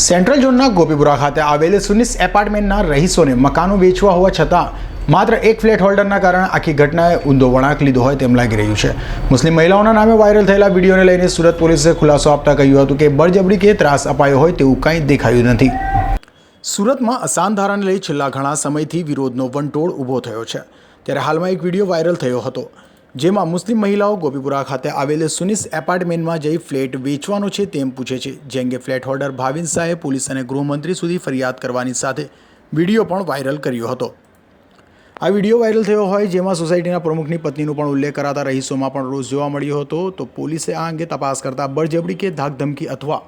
Central ઝોનના ગોપીપુરા ખાતે આવેલ સુનિસ એપાર્ટમેન્ટના રહીશોને મકાનો વેચવા હોવા છતાં માત્ર એક ફ્લેટ હોલ્ડરના કારણે આખી ઘટનાએ ઊંધો વળાંક લીધો હોય તેમ લાગી રહ્યું છે. મુસ્લિમ મહિલાઓના નામે વાયરલ થયેલા વિડીયોને લઈને સુરત પોલીસે ખુલાસો આપતા કહ્યું હતું કે બળજબરી કે ત્રાસ અપાયો હોય તેવું કંઈ દેખાયું નથી. સુરતમાં અસાન ધારાને લઈ છેલ્લા ઘણા સમયથી વિરોધનો વંટોળ ઊભો થયો છે. ત્યારે હાલમાં એક વીડિયો વાયરલ થયો હતો. જેમાં મુસ્લિમ મહિલાઓ ગોપીપુરા ખાતે આવેલ સુનિસ એપાર્ટમેન્ટમાં જઈ ફ્લેટ વેચવાનો છે તેમ પૂછે છે, જે અંગે ફ્લેટ હોલ્ડર ભાવિન શાહે પોલીસ અને ગૃહમંત્રી સુધી ફરિયાદ કરવાની સાથે વીડિયો પણ વાયરલ કર્યો હતો. આ વીડિયો વાયરલ થયો હોય જેમાં સોસાયટીના પ્રમુખની પત્નીનો પણ ઉલ્લેખ કરાતા રહીશોમાં પણ રોષ જોવા મળ્યો હતો, તો પોલીસે આ અંગે તપાસ કરતા બળજબરી કે ધાકધમકી અથવા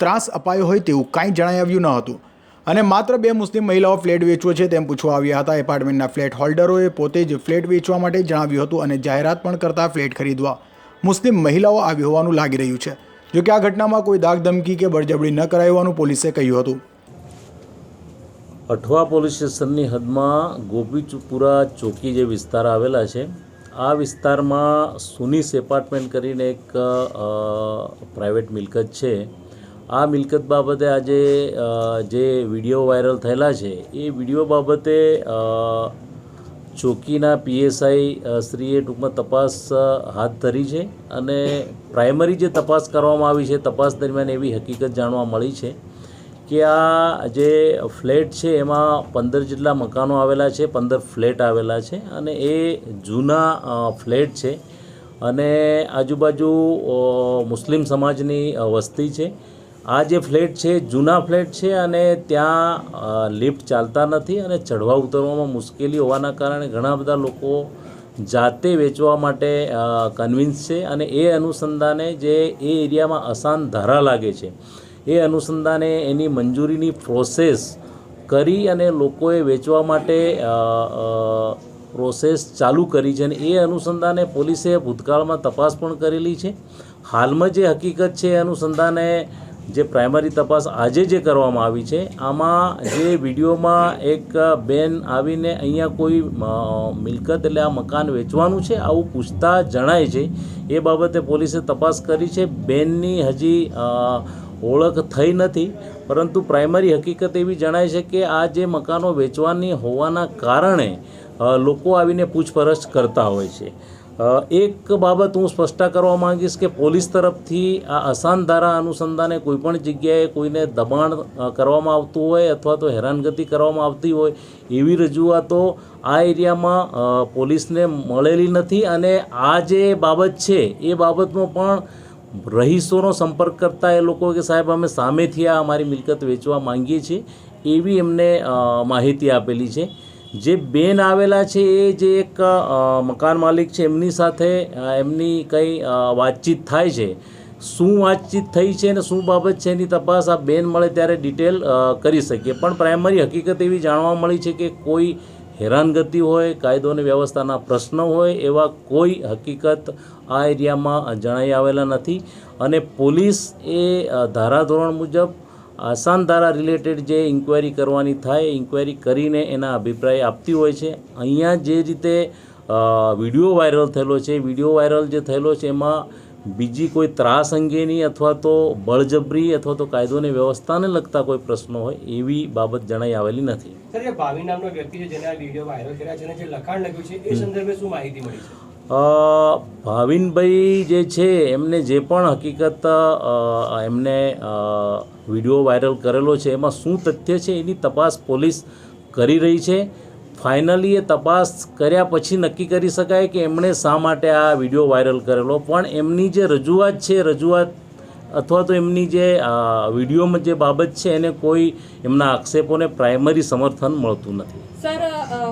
ત્રાસ અપાયો હોય તેવું કાંઈ જણાઈ આવ્યું ન હતું. અને માત્ર બે મુસ્લિમ મહિલાઓ ફ્લેટ વેચવો છે તેમ પૂછવા આવ્યા હતા. એપાર્ટમેન્ટના ફ્લેટ હોલ્ડરોએ પોતે જ ફ્લેટ વેચવા માટે જણાવ્યું હતું અને જાહેરાત પણ કરતા ફ્લેટ ખરીદવા મુસ્લિમ મહિલાઓ આવી હોવાનું લાગી રહ્યું છે. જો કે આ ઘટનામાં કોઈ ધાકધમકી કે બળજબરી ન કરાય હોવાનું પોલીસે કહ્યું હતું. અઠવા પોલીસ સ્ટેશનની હદમાં ગોપીપુરા ચોકી જે વિસ્તાર આવેલા છે, આ વિસ્તારમાં સુનિસ એપાર્ટમેન્ટ કરીને એક પ્રાઇવેટ મિલકત છે. આ મિલકત બાબતે આજે જે વીડિયો વાયરલ થયેલા છે, એ વીડિયો બાબતે ચોકીના પીએસઆઈ શ્રીએ ટૂંકમાં તપાસ હાથ ધરી છે અને પ્રાઇમરી જે તપાસ કરવામાં આવી છે, તપાસ દરમિયાન એવી હકીકત જાણવા મળી છે કે આ જે ફ્લેટ છે, એમાં પંદર જેટલા મકાનો આવેલા છે, પંદર ફ્લેટ આવેલા છે અને એ જૂના ફ્લેટ છે અને આજુબાજુ મુસ્લિમ સમાજની વસ્તી છે. આ જે ફ્લેટ છે, જૂના ફ્લેટ છે અને ત્યાં લિફ્ટ ચાલતા નથી અને ચઢવા ઉતરવામાં મુશ્કેલી હોવાના કારણે ઘણા બધા લોકો જાતે વેચવા માટે કન્વિન્સ છે અને એ અનુસંધાને જે એ એરિયામાં અસાન ધારા લાગે છે, એ અનુસંધાને એની મંજૂરીની પ્રોસેસ કરી અને લોકોએ વેચવા માટે પ્રોસેસ ચાલુ કરી છે અને એ અનુસંધાને પોલીસે ભૂતકાળમાં તપાસ પણ કરેલી છે. હાલમાં જે હકીકત છે એ અનુસંધાને જે પ્રાઇમરી તપાસ આજે જે કરવામાં આવી છે, આમાં જે વિડીયોમાં એક બેન આવીને અહીંયા કોઈ મિલકત એટલે આ મકાન વેચવાનું છે, આવું પૂછતા જણાય છે. એ બાબતે પોલીસે તપાસ કરી છે. બેનની હજી ઓળખ થઈ નથી. પરંતુ પ્રાઇમરી હકીકત એવી જણાય છે કે આ જે મકાનો વેચવાની હોવાના કારણે લોકો આવીને પૂછપરછ કરતા હોય છે. એક બાબત હું સ્પષ્ટતા કરવા માંગીશ કે પોલીસ તરફથી આ અસાન ધારા અનુસંધાને કોઈપણ જગ્યાએ કોઈને દબાણ કરવામાં આવતું હોય અથવા તો હેરાનગતિ કરવામાં આવતી હોય એવી રજૂઆતો આ એરિયામાં પોલીસને મળેલી નથી અને આ જે બાબત છે એ બાબતમાં પણ રહીશોનો સંપર્ક કરતા એ લોકો કે સાહેબ અમે સામેથી આ અમારી મિલકત વેચવા માંગીએ છીએ એવી એમને માહિતી આપેલી છે. જે બેન આવેલા છે એ જે એક મકાન માલિક છે, એમની સાથે એમની કંઈ વાતચીત થાય છે. શું વાતચીત થઈ છે અને શું બાબત છે એની તપાસ આ બેન મળે ત્યારે ડિટેલ કરી શકીએ. પણ પ્રાઇમરી હકીકત એવી જાણવા મળી છે કે કોઈ હેરાનગતિ હોય, કાયદો અને વ્યવસ્થાના પ્રશ્નો હોય, એવા કોઈ હકીકત આ એરિયામાં જણાઈ આવેલા નથી. અને પોલીસ એ ધારાધોરણ મુજબ આસાન ધારા રિલેટેડ જે ઇન્ક્વાયરી કરવાની થાય ઇન્ક્વાયરી કરીને એના અભિપ્રાય આપતી હોય છે. અહીંયા જે રીતે વીડિયો વાયરલ થયેલો છે વીડિયો વાયરલ જે થયેલો છે એમાં બીજી કોઈ ત્રાસ અંગેની અથવા તો બળજબરી અથવા તો કાયદો અને વ્યવસ્થાને લગતા કોઈ પ્રશ્નો હોય એવી બાબત જણાઈ આવેલી નથી. સર જે ભાવિ નામનો વ્યક્તિ છે જેને આ વીડિયો વાયરલ કર્યા છે અને જે લખાણ લખ્યું છે એ સંદર્ભે શું માહિતી મળી છે? ભાવિનભાઈ જે છે એમને જે પણ હકીકત એમને વીડિયો વાયરલ કરેલો છે, એમાં શું તથ્ય છે એની તપાસ પોલીસ કરી રહી છે. ફાઇનલી એ તપાસ કર્યા પછી નક્કી કરી શકાય કે એમણે શા માટે આ વીડિયો વાયરલ કરેલો. પણ એમની જે રજૂઆત છે, રજૂઆત અથવા તો એમની જે વિડીયોમાં જે બાબત છે, એને કોઈ એમના આક્ષેપોને પ્રાઇમરી સમર્થન મળતું નથી. સર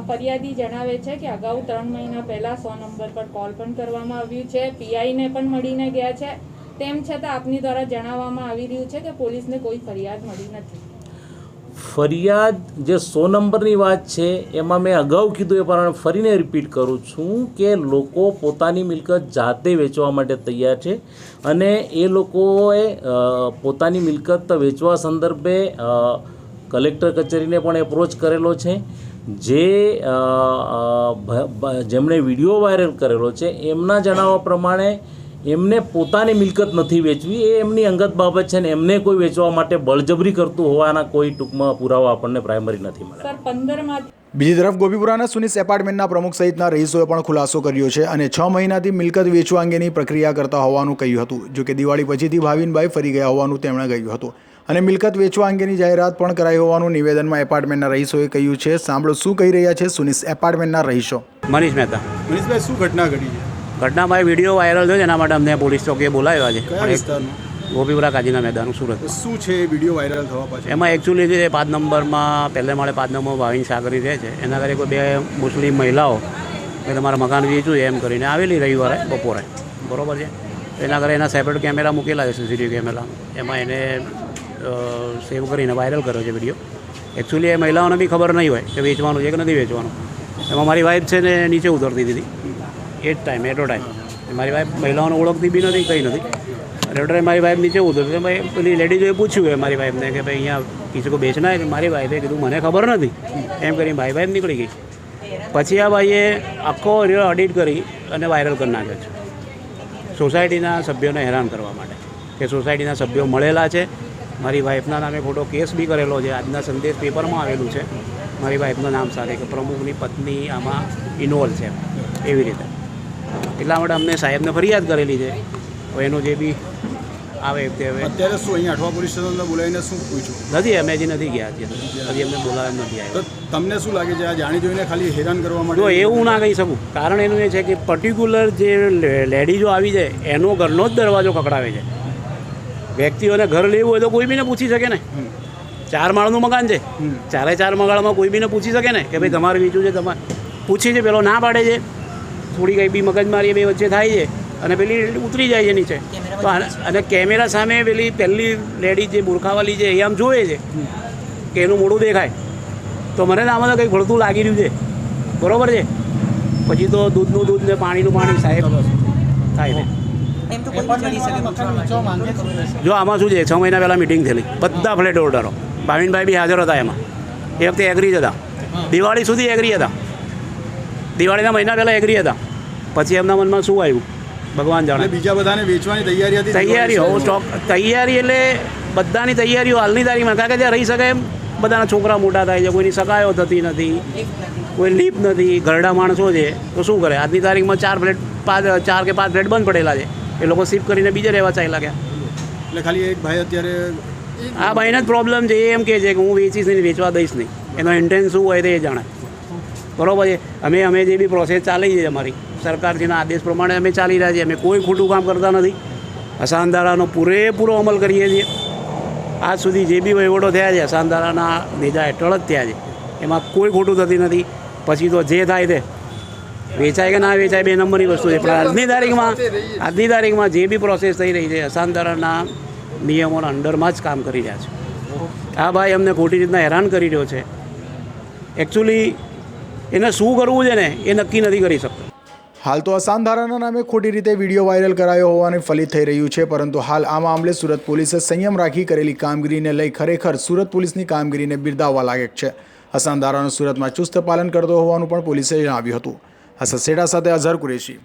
ફરિયાદી જણાવે છે કે અગાઉ ત્રણ મહિના પહેલા સો નંબર પર કોલ પણ કરવામાં આવ્યું છે. પીઆઈને પણ મળીને ગયા છે. તેમ છતાં આપની દ્વારા જણાવવામાં આવી રહ્યું છે કે પોલીસને કોઈ ફરિયાદ મળી નથી. ફરિયાદ જે સો નંબરની વાત છે, એમાં મેં અગાઉ કીધું એ પ્રમાણે ફરીને રિપીટ કરું છું કે લોકો પોતાની મિલકત જાતે વેચવા માટે તૈયાર છે અને એ લોકોએ પોતાની મિલકત વેચવા સંદર્ભે કલેક્ટર કચેરીને પણ એપ્રોચ કરેલો છે. જે જેમણે વીડિયો વાયરલ કરેલો છે, એમના જણાવવા પ્રમાણે એમને પોતાની મિલકત નથી વેચવી એ એમની અંગત બાબત છે ને એમને કોઈ વેચવા માટે બળજબરી કરતું હોવાના કોઈ ટૂંકમાં પુરાવા આપણને પ્રાઇમરી નથી મળ્યા. સર બીજી તરફ ગોપીપુરાના સુનિસ એપાર્ટમેન્ટના પ્રમુખ સહિતના રહીશોએ પણ ખુલાસો કર્યો છે અને છ મહિનાથી મિલકત વેચવા અંગેની પ્રક્રિયા કરતા હોવાનું કહ્યું હતું. જો કે દિવાળી પછીથી ભાવિનભાઈ ફરી ગયા હોવાનું તેમણે કહ્યું હતું. અને મિલકત વેચવા અંગેની જાહેરાત પણ કરાઈ હોવાનું નિવેદનમાં એપાર્ટમેન્ટના રહીશોએ કહ્યું છે. સાંભળો શું કહી રહ્યા છે સુનિસ એપાર્ટમેન્ટના રહીશો. મનીષ મહેતા. મનીષભાઈ શું ઘટના ઘટી છે? ઘટનામાં એ વીડિયો વાયરલ થયો છે એના માટે અમને પોલીસ ચોકીએ બોલાવ્યા છે. ગોપીપુરા કાજીના મેદાન સુરત. શું છે વીડિયો વાયરલ થવા પછી એમાં એકચ્યુઅલી જે પાંચ નંબરમાં પહેલે માળે પાંચ નંબર ભાવિન સાગરી રહે છે. એના ઘરે કોઈ બે મુસ્લિમ મહિલાઓ કે તમારા મકાન વેચ્યું એમ કરીને આવેલી રવિવારે બપોરે. બરાબર છે? એના ઘરે એના સેપરેટ કેમેરા મૂકેલા છે સીસીટીવી કેમેરા એમાં એને સેવ કરીને વાયરલ કર્યો છે વીડિયો એકચ્યુઅલી એ મહિલાઓને બી ખબર નહીં હોય કે વેચવાનું છે કે નથી વેચવાનું. એમાં મારી વાઈફ છે ને નીચે ઉતરતી હતી. એ જ ટાઈમ એટ ટાઈમ મારી વાઈફ મહિલાઓને ઓળખતી બી નથી, કંઈ નથી. અને એટલે મારી વાઈફ નીચે ઉતરતી તો ભાઈ પેલી લેડીઝોએ પૂછ્યું કે મારી વાઈફને કે ભાઈ અહીંયા કિસી કો બેચના है મારી વાઈફે કીધું, મને ખબર નથી. એમ કરીને ભાઈ વાઈફ નીકળી ગઈ. પછી આ ભાઈએ આખો રીલ એડિટ કરી અને વાયરલ કરી નાખ્યો છે. સોસાયટીના સભ્યોને હેરાન કરવા માટે. કે સોસાયટીના સભ્યો મળેલા છે. મારી વાઈફના નામે ખોટો કેસ બી કરેલો છે. આજના સંદેશ પેપરમાં આવેલું છે. મારી વાઈફના નામ સાથે કે પ્રમુખની પત્ની આમાં ઇન્વોલ્વ છે એવી રીતે. એટલા માટે અમને સાહેબને ફરિયાદ કરેલી છે. હવે એનું જે બી આવે તે હવે અત્યારે શું અહીંયા અઠવા પોલીસ સ્ટેશનને બોલાવીને શું પૂછ્યું? નથી અમે હજી નથી ગયા અત્યારે હજી. અમને બોલાવ્યા નથી આવ્યા. તો તમને શું લાગે છે આ જાણી જોઈને ખાલી હેરાન કરવા માટે? એવું ના કહી શકું. કારણ એનું એ છે કે પર્ટિક્યુલર જે લેડીઝો આવી જાય એનો ઘરનો જ દરવાજો કકડાવે છે. વ્યક્તિઓને ઘર લેવું હોય તો કોઈ બીને પૂછી શકે ને. ચાર માળનું મકાન છે. ચારે ચાર મકાળમાં કોઈ બીને પૂછી શકે ને કે ભાઈ તમારે વેચવું છે તમારે પૂછી છે પેલો ના પાડે છે. થોડી કંઈ બી મગજમારી બે વચ્ચે થાય છે અને પેલી ઉતરી જાય છે નીચે. તો અને કેમેરા સામે પેલી પહેલી લેડી જે બુરખાવાલી છે એ આમ જોવે છે કે એનું મોડું દેખાય. તો મને તો આમાં તો કંઈક ભળતું લાગી રહ્યું છે. બરોબર છે? પછી તો દૂધનું દૂધ ને પાણીનું પાણી સાહેબ. થાય ને જો આમાં શું છે? છ મહિના પહેલાં મિટિંગ થયેલી. બધા ફ્લેટ ઓર્ડરો ભાવિનભાઈ બી હાજર હતા એમાં. એ વખતે એગ્રી જ હતા. દિવાળી સુધી એગ્રી હતા. દિવાળીના મહિના પહેલાં એગ્રી હતા. પછી એમના મનમાં શું આવ્યું? ભગવાન જાણે. બીજા બધાને વેચવાની તૈયારી હતી તૈયારી હોવ સ્ટોક તૈયારી એટલે બધાની તૈયારીઓ હાલની તારીખમાં. કારણ કે ત્યાં રહી શકે એમ. બધાના છોકરા મોટા થાય છે કોઈની સગાઈઓ થતી નથી કોઈ લીપ નથી ઘરડા માણસો છે. તો શું કરે? આજની તારીખમાં ચાર ફ્લેટ પાંચ ચાર કે પાંચ ફ્લેટ બંધ પડેલા છે. એ લોકો શિફ્ટ કરીને બીજે રહેવા ચાલ્યા લાગ્યા. એટલે ખાલી એક ભાઈ અત્યારે આ ભાઈને જ પ્રોબ્લેમ છે. એ એમ કહે છે કે હું વેચીશ નહીં વેચવા દઈશ નહીં. એનો ઇન્ટેન્સ શું હોય તે એ જાણે. બરોબર છે. અમે અમે જે બી પ્રોસેસ ચાલી છે અમારી, સરકારશ્રીના આદેશ પ્રમાણે અમે ચાલી રહ્યા છીએ. અમે કોઈ ખોટું કામ કરતા નથી. અસાનધારાનો પૂરેપૂરો અમલ કરીએ છીએ. આજ સુધી જે બી વહીવટો થયા છે અસાનધારાના નેજા હેઠળ જ થયા છે. એમાં કોઈ ખોટું થતી નથી. પછી તો જે થાય તે વેચાય કે ના વેચાય બે નંબરની વસ્તુ છે. પણ આજની તારીખમાં આજની તારીખમાં જે બી પ્રોસેસ થઈ રહી છે અસાનધારાના નિયમોના અંડરમાં જ કામ કરી રહ્યા છે. આ ભાઈ અમને ખોટી રીતના હેરાન કરી રહ્યો છે. એકચ્યુઅલી એને શું કરવું છે ને, એ નક્કી નથી કરી શકતો. હાલ તો અસાન ધારાના નામે ખોટી રીતે વીડિયો વાયરલ કરાયો હોવાની ફલિત થઈ રહ્યું છે, પરંતુ હાલ આ મામલે સુરત પોલીસે સંયમ રાખી કરેલી કામગીરીને લઈ ખરેખર સુરત પોલીસની કામગીરીને બિરદાવવા લાયક છે. અસાન ધારાનું સુરતમાં ચુસ્ત પાલન કરતો હોવાનું પણ પોલીસે જણાવ્યું હતું. હસસેડા સસેડા સાથે અઝહર કુરેશી.